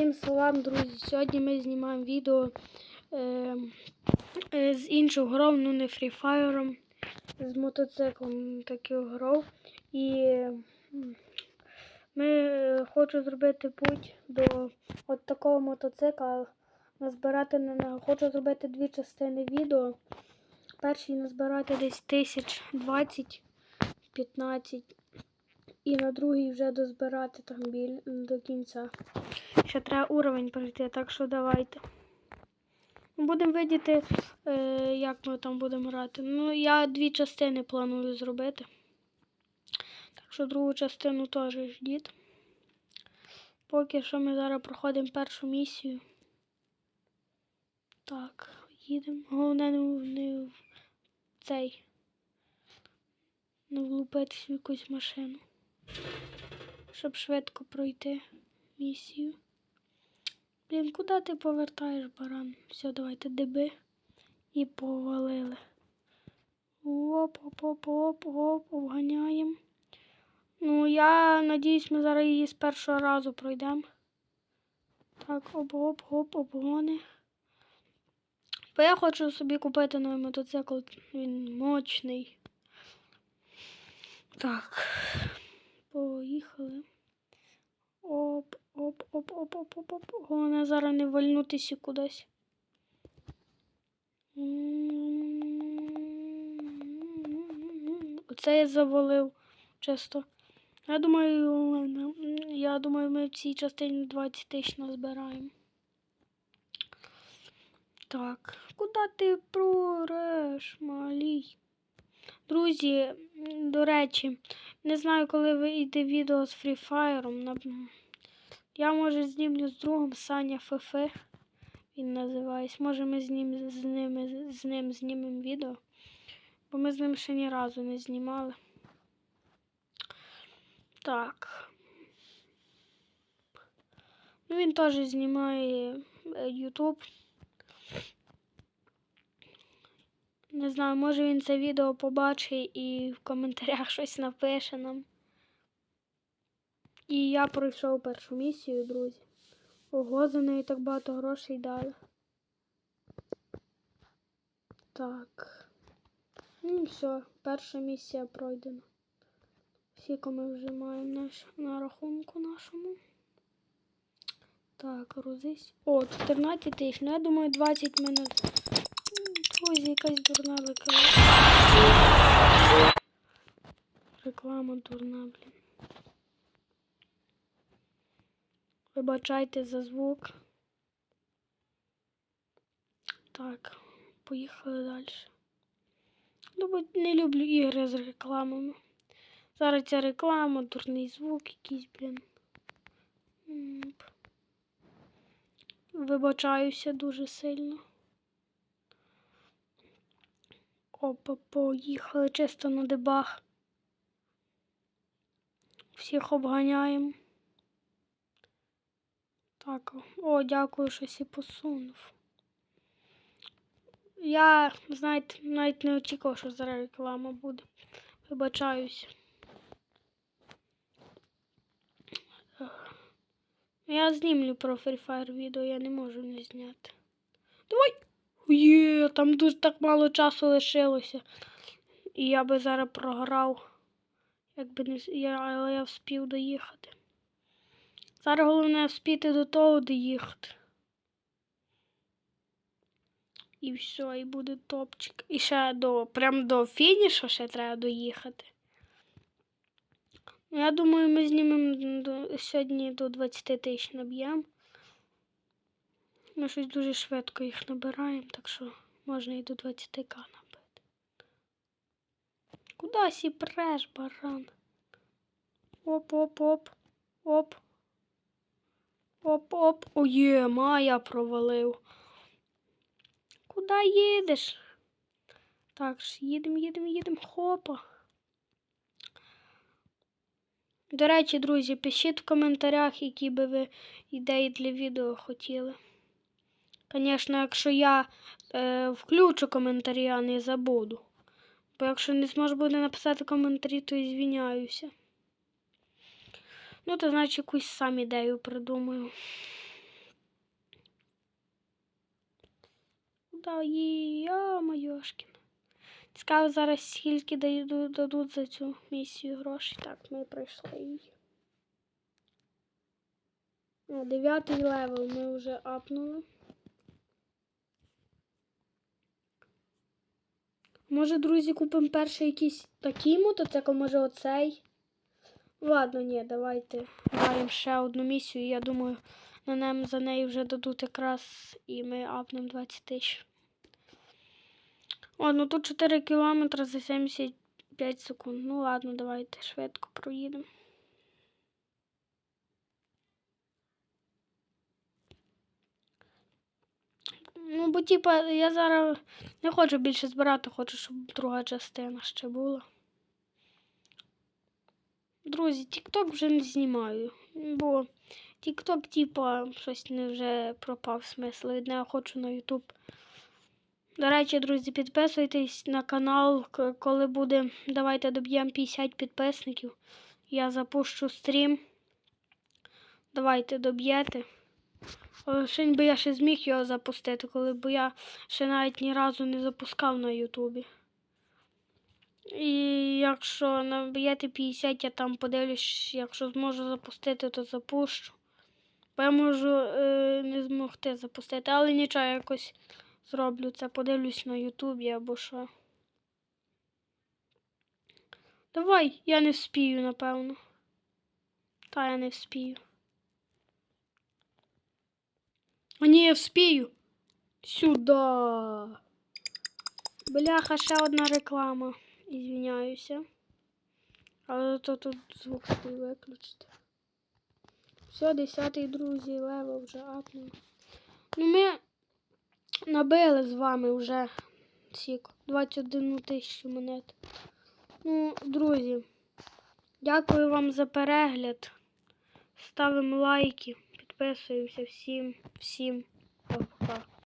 Всім салам, друзі! Сьогодні ми знімаємо відео е, е, з іншою грою, ну не Fire, з мотоциклом такою грою. І м, ми е, хочу зробити путь до от такого мотоцикла. Назбирати на. Хочу зробити дві частини відео. Перший назбирати десь тисяч 20-15. І на другий вже дозбирати там біль до кінця. Ще треба уровень пройти, так що давайте. Будемо видіти, е, як ми там будемо грати. Ну, я дві частини планую зробити. Так що другу частину теж ждіть. Поки що ми зараз проходимо першу місію. Так, їдемо. Головне не в цей. Не влупитись в якусь машину. Щоб швидко пройти місію. Блін, куди ти повертаєш, баран? Все, давайте деби. І повалили. Оп, оп, оп, оп, оп, обганяємо. Ну, я надіюсь, ми зараз її з першого разу пройдемо. Так, оп, оп, оп, обгони. Бо я хочу собі купити новий мотоцикл. Він мощний. Так. Поїхали. Оп, оп, оп, оп, оп, оп, оп. Головне зараз не вальнутися кудись. Оце я завалив чисто. Я думаю, я думаю, ми в цій частині 20 тисяч назбираємо. Так, куди ти прореш, малій? Друзі, до речі, не знаю, коли вийде відео з Fire. Я може знімлю з другом Саня ФФ. Він називається. Може ми з ним, з ними, з ним знімемо відео. Бо ми з ним ще ні разу не знімали. Так. Ну, він теж знімає е, YouTube. Не знаю, може він це відео побачить і в коментарях щось напише нам. І я пройшов першу місію, друзі. Ого, за неї так багато грошей дали. Так. Ну, все, перша місія пройдена. Скільки ми вже маємо наш, на рахунку нашому. Так, грузись. О, 14 тисяч. Ну, я думаю, 20 мене. Друзі, якась дурна реклама. Реклама дурна, блін. Вибачайте за звук. Так, поїхали далі. Ну, не люблю ігри з рекламами. Зараз ця реклама, дурний звук якийсь, блін. Вибачаюся дуже сильно. Опа, поїхали чисто на дебаг. Всіх обганяємо. Так, о, дякую, що сі посунув. Я, знаєте, навіть не очікував, що зараз реклама буде. Вибачаюсь. Я знімлю про Free Fire відео, я не можу не зняти. Давай! Є, там дуже так мало часу лишилося. І я би зараз програв. Якби не я, але я вспів доїхати. Зараз головне вспіти до того доїхати. І все, і буде топчик. І ще до прям до фінішу ще треба доїхати. Ну, Я думаю, ми знімемо сьогодні до 20 тисяч наб'ємо. Ми щось дуже швидко їх набираємо, так що можна і до 20к набити. Куда сі преш, баран? Оп-оп-оп. Оп. Оп-оп. Оє, Майя провалив. Куда їдеш? Так, їдемо, їдемо, їдемо. Хопа. До речі, друзі, пишіть в коментарях, які би ви ідеї для відео хотіли. Конечно, якщо я е, включу коментарі, я не забуду. Бо якщо не зможу буде написати коментарі, то і звіняюся. Ну, то значить якусь сам ідею придумаю. Да, я майошкін. Цікаво зараз скільки дадуть за цю місію грошей. Так, ми пройшли її. Дев'ятий левел ми вже апнули. Може, друзі, купимо перший якийсь такий мотоцикл, може оцей. Ладно, ні, давайте граємо ще одну місію. Я думаю, на нам за неї вже дадуть якраз і ми апнемо 20 тисяч. О, ну тут 4 кілометри за 75 секунд. Ну ладно, давайте швидко проїдемо. Ну, бо типа, я зараз не хочу більше збирати, хочу, щоб друга частина ще була. Друзі, TikTok вже не знімаю. Бо TikTok, типа, щось не вже пропав смисл. Від нього хочу на YouTube. До речі, друзі, підписуйтесь на канал, коли буде. Давайте доб'ємо 50 підписників. Я запущу стрім. Давайте доб'єте. Лишень би я ще зміг його запустити, коли б я ще навіть ні разу не запускав на Ютубі. І якщо наб'єте 50, я там подивлюсь, якщо зможу запустити, то запущу. Бо я можу е, не змогти запустити, але нічого, якось зроблю це, подивлюсь на Ютубі або що. Давай, я не вспію, напевно. Та я не вспію. А ні, я вспію. Сюда. Бляха, ще одна реклама. Ізвиняюся. Але то тут звук свій виключити. Все, десятий, друзі, левел вже апнув. Ну, ми набили з вами вже сік 21 тисячу монет. Ну, друзі, дякую вам за перегляд. Ставимо лайки, підписуємося всім, всім. Пока.